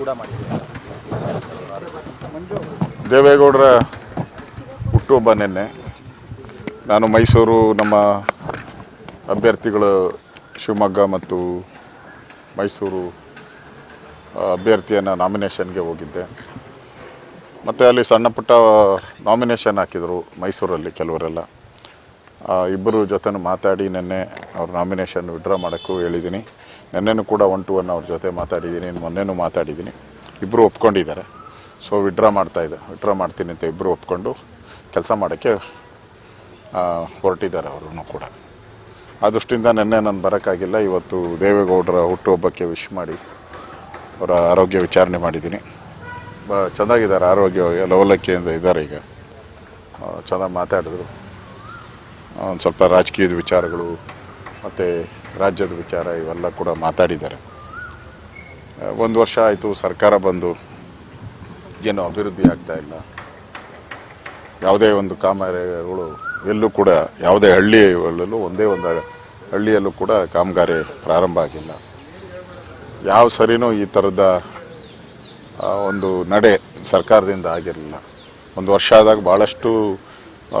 ಕೂಡ ಮಾಡಿದ್ದೀವಿ ದೇವೇಗೌಡರ ಹುಟ್ಟುಹಬ್ಬ ನಿನ್ನೆ. ನಾನು ಮೈಸೂರು ನಮ್ಮ ಅಭ್ಯರ್ಥಿಗಳು ಶಿವಮೊಗ್ಗ ಮತ್ತು ಮೈಸೂರು ಅಭ್ಯರ್ಥಿಯನ್ನು ನಾಮಿನೇಷನ್ಗೆ ಹೋಗಿದ್ದೆ. ಮತ್ತು ಅಲ್ಲಿ ಸಣ್ಣ ಪುಟ್ಟ ನಾಮಿನೇಷನ್ ಹಾಕಿದರು ಮೈಸೂರಲ್ಲಿ ಕೆಲವರೆಲ್ಲ. ಇಬ್ಬರು ಜೊತೆ ಮಾತಾಡಿ ನಿನ್ನೆ ಅವ್ರ ನಾಮಿನೇಷನ್ ವಿಡ್ರಾ ಮಾಡೋಕ್ಕೂ ಹೇಳಿದ್ದೀನಿ. ನಿನ್ನೆನೂ ಕೂಡ ಒನ್ ಟು ಒನ್ ಅವ್ರ ಜೊತೆ ಮಾತಾಡಿದ್ದೀನಿ ಮೊನ್ನೆನೂ ಮಾತಾಡಿದ್ದೀನಿ. ಇಬ್ಬರು ಒಪ್ಕೊಂಡಿದ್ದಾರೆ. ಸೊ ವಿಡ್ರಾ ಮಾಡ್ತಾ ಇದೆ. ವಿಡ್ರಾ ಮಾಡ್ತೀನಿ ಅಂತ ಇಬ್ಬರು ಒಪ್ಕೊಂಡು ಕೆಲಸ ಮಾಡೋಕ್ಕೆ ಹೊರಟಿದ್ದಾರೆ ಅವರು ಕೂಡ. ಆ ದೃಷ್ಟಿಯಿಂದ ನಿನ್ನೆ ನಾನು ಬರೋಕ್ಕಾಗಿಲ್ಲ. ಇವತ್ತು ದೇವೇಗೌಡರ ಹುಟ್ಟುಹಬ್ಬಕ್ಕೆ ವಿಶ್ ಮಾಡಿ ಅವರ ಆರೋಗ್ಯ ವಿಚಾರಣೆ ಮಾಡಿದ್ದೀನಿ. ಚೆನ್ನಾಗಿದ್ದಾರೆ ಆರೋಗ್ಯ, ಲವಲಕ್ಕಿಯಿಂದ ಇದ್ದಾರೆ ಈಗ. ಚೆನ್ನಾಗಿ ಮಾತಾಡಿದ್ರು. ಒಂದು ಸ್ವಲ್ಪ ರಾಜಕೀಯದ ವಿಚಾರಗಳು ಮತ್ತು ರಾಜ್ಯದ ವಿಚಾರ ಇವೆಲ್ಲ ಕೂಡ ಮಾತಾಡಿದ್ದಾರೆ. ಒಂದು ವರ್ಷ ಆಯಿತು, ಸರ್ಕಾರ ಬಂದು ಏನು ಅಭಿವೃದ್ಧಿ ಆಗ್ತಾ ಇಲ್ಲ. ಯಾವುದೇ ಒಂದು ಕಾಮಗಾರಿಗಳು ಎಲ್ಲೂ ಕೂಡ ಯಾವುದೇ ಹಳ್ಳಿಯಲ್ಲೂ ಒಂದೇ ಒಂದು ಹಳ್ಳಿಯಲ್ಲೂ ಕೂಡ ಕಾಮಗಾರಿ ಪ್ರಾರಂಭ ಆಗಿಲ್ಲ. ಯಾವ ಸರಿನೂ ಈ ಥರದ ಒಂದು ನಡೆ ಸರ್ಕಾರದಿಂದ ಆಗಿರಲಿಲ್ಲ. ಒಂದು ವರ್ಷ ಆದಾಗ ಭಾಳಷ್ಟು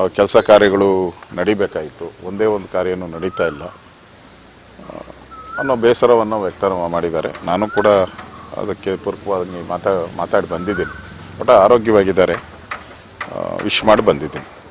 ಕೆಲಸ ಕಾರ್ಯಗಳು ನಡಿಬೇಕಾಯಿತು. ಒಂದೇ ಒಂದು ಕಾರ್ಯನೂ ನಡೀತಾ ಇಲ್ಲ. ಅನ್ನೋ ಬೇಸರವನ್ನು ವ್ಯಕ್ತ ಮಾಡಿದ್ದಾರೆ. ನಾನು ಕೂಡ ಅದಕ್ಕೆ ಪೂರ್ವವಾಗಿ ಮಾತಾ, ಮಾತಾಡಿ ಬಂದಿದ್ದೀನಿ. ಬಟ್ ಆರೋಗ್ಯವಾಗಿದ್ದಾರೆ. ವಿಶ್ ಮಾಡಿ ಬಂದಿದ್ದೀನಿ.